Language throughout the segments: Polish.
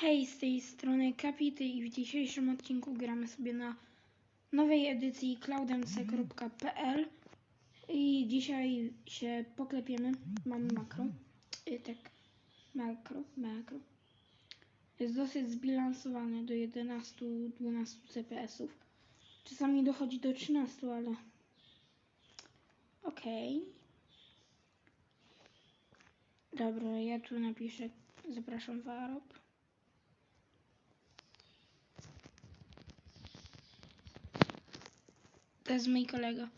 Hej, z tej strony Kapity i w dzisiejszym odcinku gramy sobie na nowej edycji cloudmc.pl i dzisiaj się poklepiemy. Mamy makro. I tak, makro, makro. Jest dosyć zbilansowany do 11-12 CPS-ów. Czasami dochodzi do 13, ale okej. Dobra, ja tu napiszę zapraszam Warop. To jest mój kolega.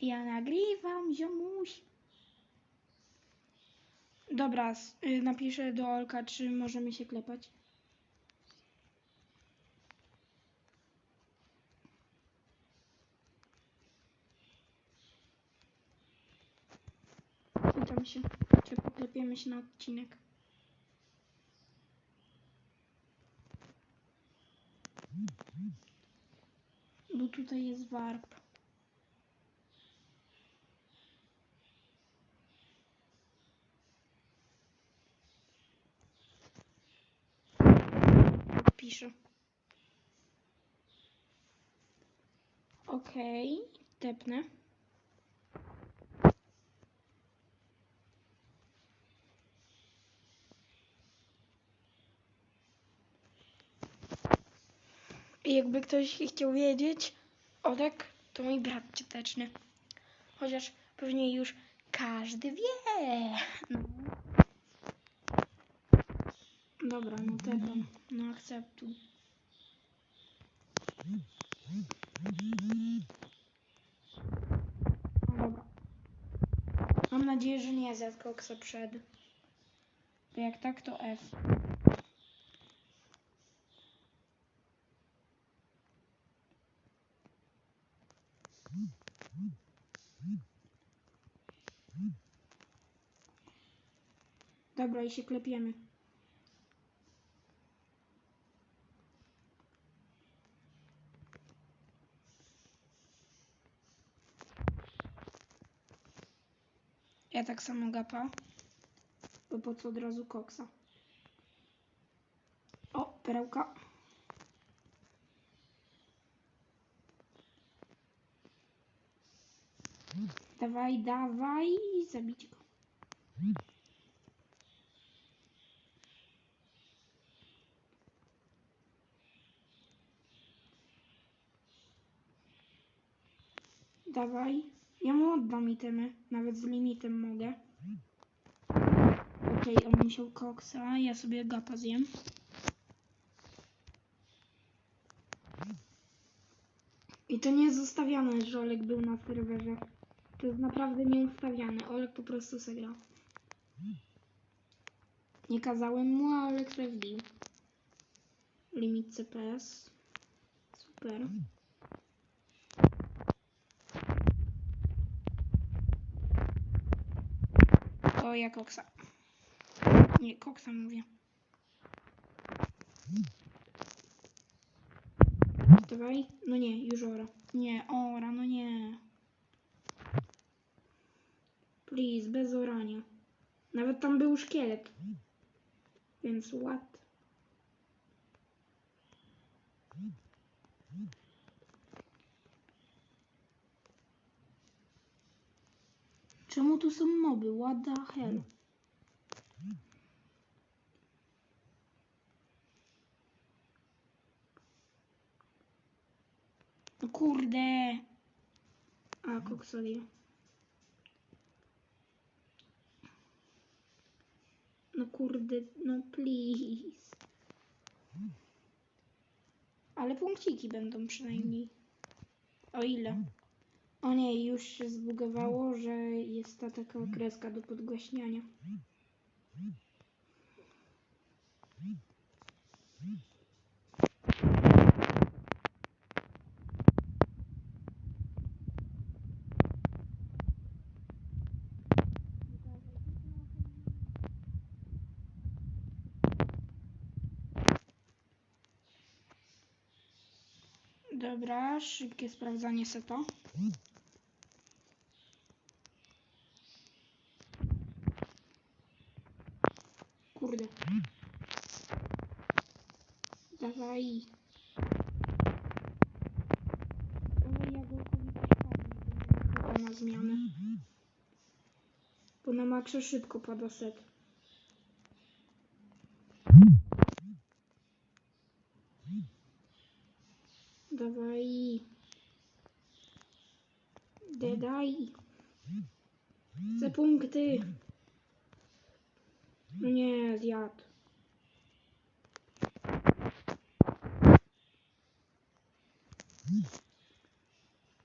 Ja nagrywam, ziomuś. Dobra, y, napiszę do Olka, czy możemy się klepać. Pytam się, czy poklepiemy się na odcinek. Bo tutaj jest warp. Piszę. Okej, tepnę. Jakby ktoś chciał wiedzieć, Olek to mój brat cioteczny. Chociaż pewnie już każdy wie. No. Dobra, no tepam. No akceptuj. Dobra. Mam nadzieję, że nie zjadł koksa przed. Bo jak tak, to F. Dobra, i się klepiemy. Ja tak samo gapa. Bo po co od razu koksa? O, perełka. Dawaj, dawaj, zabić go. Dawaj. Ja mu oddam itemy. Nawet z limitem mogę. Okej, on musiał koksa. Ja sobie gapa zjem. I to nie jest zostawiane, że Olek był na serwerze. To jest naprawdę nieustawiane. Olek po prostu zagrał. Nie kazałem mu, a Olek se wbił. Limit CPS. Super. O, ja koksa. Nie, koksa mówię. Dawaj. No nie, już ora. Nie, ora, no nie. Please, bez orania. Nawet tam był szkielet. Więc what? Czemu tu są moby? What the hell? No kurde. A, koksolie. No kurde, no please. Ale punkciki będą przynajmniej. O ile? O nie, już się zbugowało, że jest ta taka kreska do podgłaśniania. Dobra, szybkie sprawdzanie seta. Kurde. Dawaj. Dawaj ma na zmianę. Bo na maksa szybko pada set. Dawaj. Dedaj. Chcę punkty. No nie, zjadł.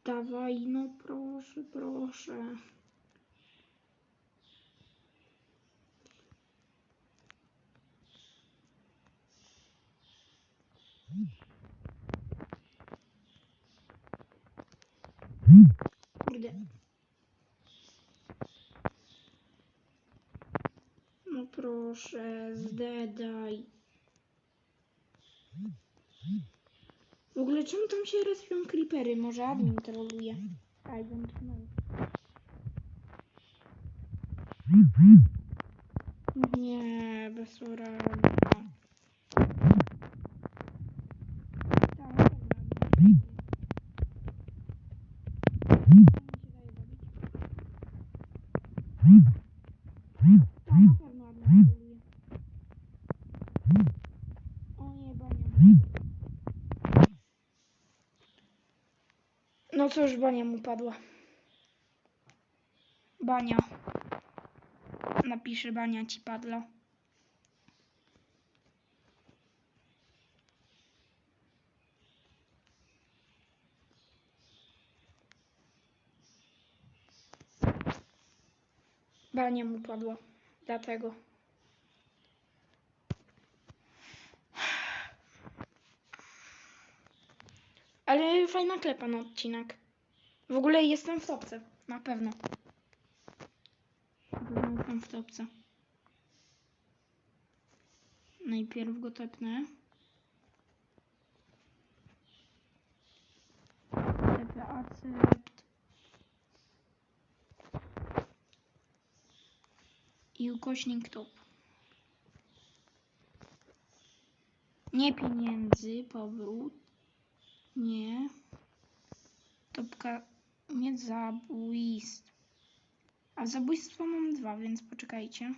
Dawaj, no proszę, proszę. Kurde. No proszę, zdedaj. W ogóle czemu tam się respią creepery? Może admin troluje. I don't know. Nie, bez urania. Tak, admin. To na pewno admin troluje. O nie, bania. No cóż, bania mu padła. Bania. Napiszę, bania ci padła. Bania mu padła. Dlatego. Ale fajna klepa na odcinek. W ogóle jestem w topce. Na pewno. Jestem w topce. Najpierw go tepnę. TP accept. I ukośnik top. Nie pieniędzy, powrót. Nie. Topka nie zabójstw. A zabójstwa mam dwa, więc poczekajcie.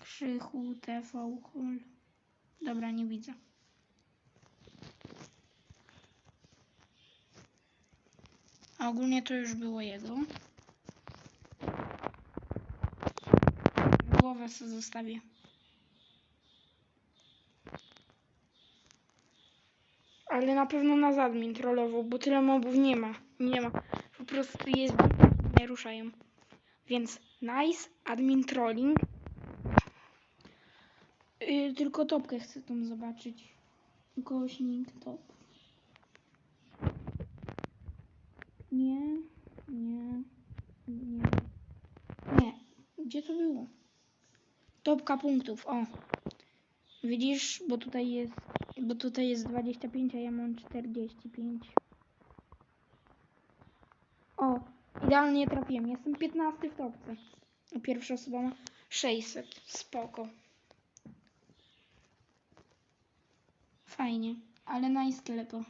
Krzychu, TV, hol. Dobra, nie widzę. A ogólnie to już było jego. Głowę sobie zostawię. Ale na pewno nas admin trollował, bo tyle mobów nie ma. Nie ma. Po prostu jest nie ruszają. Więc nice, admin trolling. Yy, tylko topkę chcę tam zobaczyć. Kośnik top. Nie, nie, nie. Nie. Gdzie to było? Topka punktów, o. Widzisz, bo tutaj jest, bo tutaj jest 25, a ja mam 45. O, idealnie trafiłem. Jestem 15 w topce. A pierwsza osoba ma 600. Spoko. Fajnie, ale nice klepa.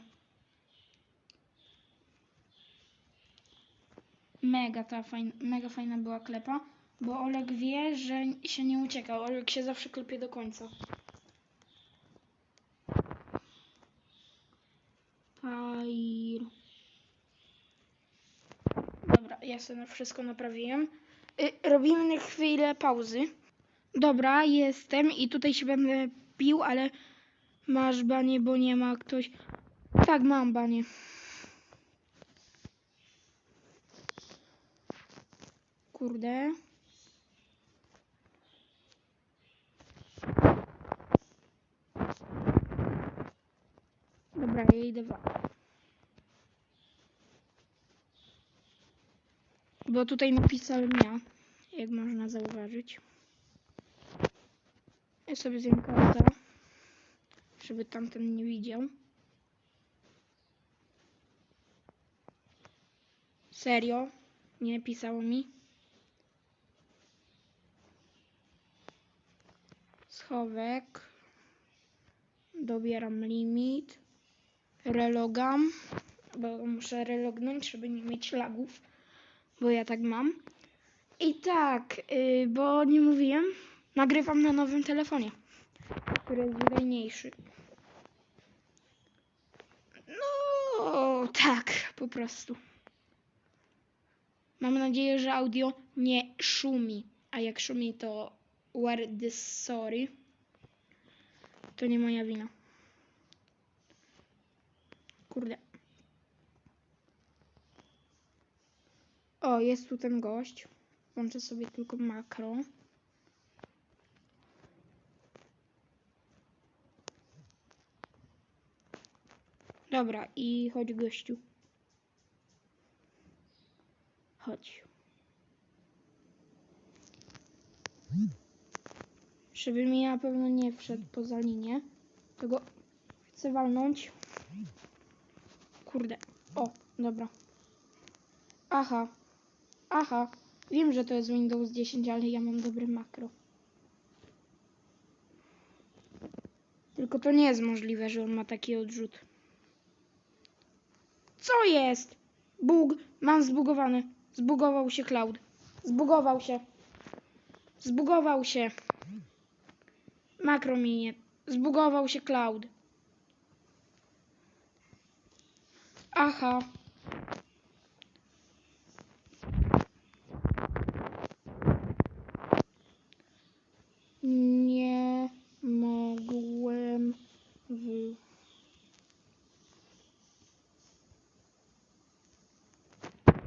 Mega ta fajna, mega fajna była klepa, bo Oleg wie, że się nie ucieka. Oleg się zawsze klepie do końca. Fire. Dobra, ja sobie wszystko naprawiłem. Y, robimy na chwilę pauzy. Dobra, jestem i tutaj się będę pił, ale masz banie, bo nie ma ktoś. Tak, mam banie. Kurde. Bo tutaj napisałem ja, jak można zauważyć. Ja sobie zjem kartę, żeby tamten nie widział. Serio? Nie pisało mi? Schowek. Dobieram limit. Relogam, bo muszę relognąć, żeby nie mieć lagów. Bo ja tak mam. I tak, yy, bo nie mówiłem, nagrywam na nowym telefonie, który jest wydajniejszy. No, tak, po prostu. Mam nadzieję, że audio nie szumi. A jak szumi, to where this sorry. To nie moja wina. Kurde. O, jest tu ten gość. Włączę sobie tylko makro. Dobra, i chodź gościu. Chodź. Żeby mi na pewno nie wszedł poza linię. Tego chcę walnąć. Kurde. O, dobra. Aha. Aha. Wiem, że to jest Windows 10, ale ja mam dobre makro. Tylko to nie jest możliwe, że on ma taki odrzut. Co jest? Bug. Mam zbugowany. Zbugował się cloud. Zbugował się. Zbugował się. Makro mi nie. Zbugował się cloud. Aha. Nie mogłem w...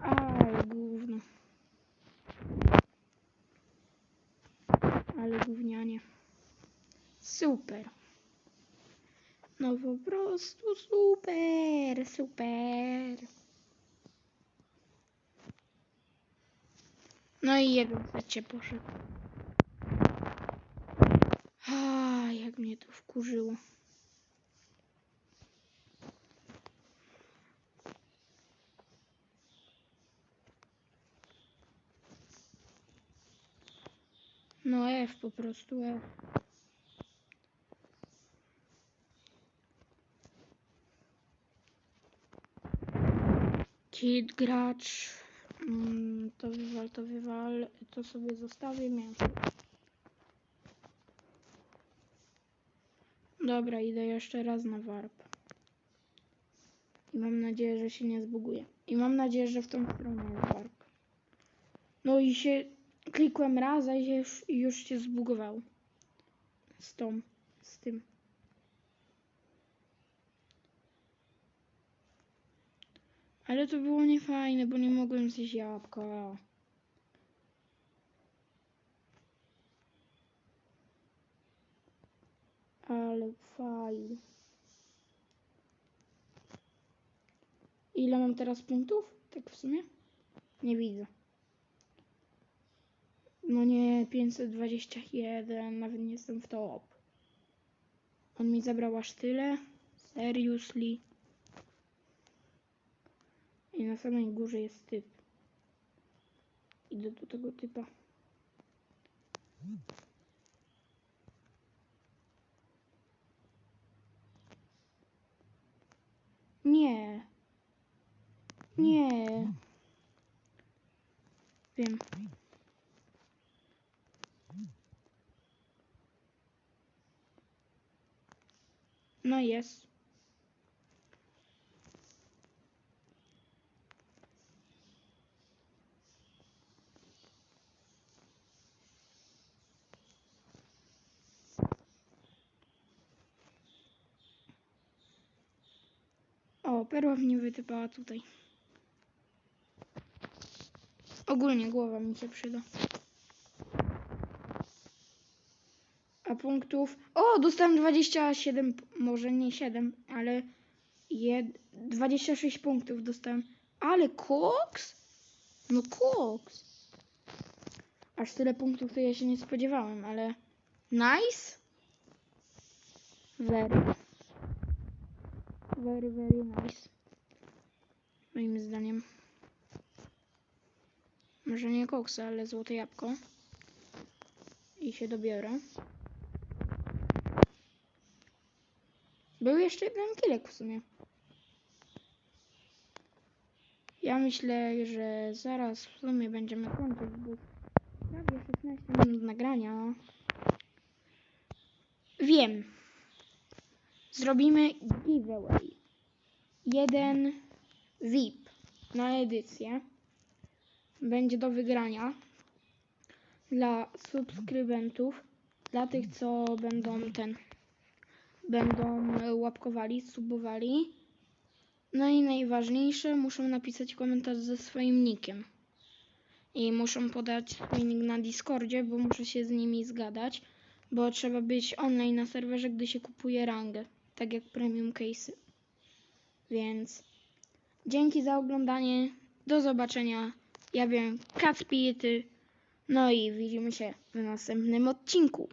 Ale gówno. Ale gównianie. Super. No po prostu super, super. No i jeden cię poszedł. A, jak mnie to wkurzyło. No F po prostu F. Kid gracz. Mm, to wywal, to wywal. To sobie zostawię mięso. Dobra, idę jeszcze raz na warp. I mam nadzieję, że się nie zbuguje. I mam nadzieję, że w tą stronę warp. No i się klikłem raz, a już, już się zbugowało. Z tą, z tym. Ale to było niefajne, bo nie mogłem zjeść jabłka. Ale fajnie. Ile mam teraz punktów? Tak w sumie? Nie widzę. No nie, 521, nawet nie jestem w top. On mi zabrał aż tyle? Seriously? I na samej górze jest typ. Idę do tego typa. Nie. Nie. Wiem. No jest. O, perła mnie wytypała tutaj. Ogólnie głowa mi się przyda. A punktów... O, dostałem 27, p- może nie 7, ale jed... 26 punktów dostałem. Ale koks? No koks. Aż tyle punktów to ja się nie spodziewałem, ale nice. Very. Very, very nice. Moim zdaniem. Może nie koksa, ale złote jabłko. I się dobiorę. Był jeszcze jeden kilek w sumie. Ja myślę, że zaraz w sumie będziemy kończyć, bo prawie 16 minut nagrania. Wiem. Zrobimy giveaway. Jeden VIP na edycję. Będzie do wygrania dla subskrybentów, dla tych, co będą ten będą e, łapkowali, subowali. No i najważniejsze, muszą napisać komentarz ze swoim nickiem. I muszą podać nick na Discordzie, bo muszę się z nimi zgadać, bo trzeba być online na serwerze, gdy się kupuje rangę, tak jak premium case'y. Więc dzięki za oglądanie, do zobaczenia. Ja wiem, Kacpity. No i widzimy się w następnym odcinku.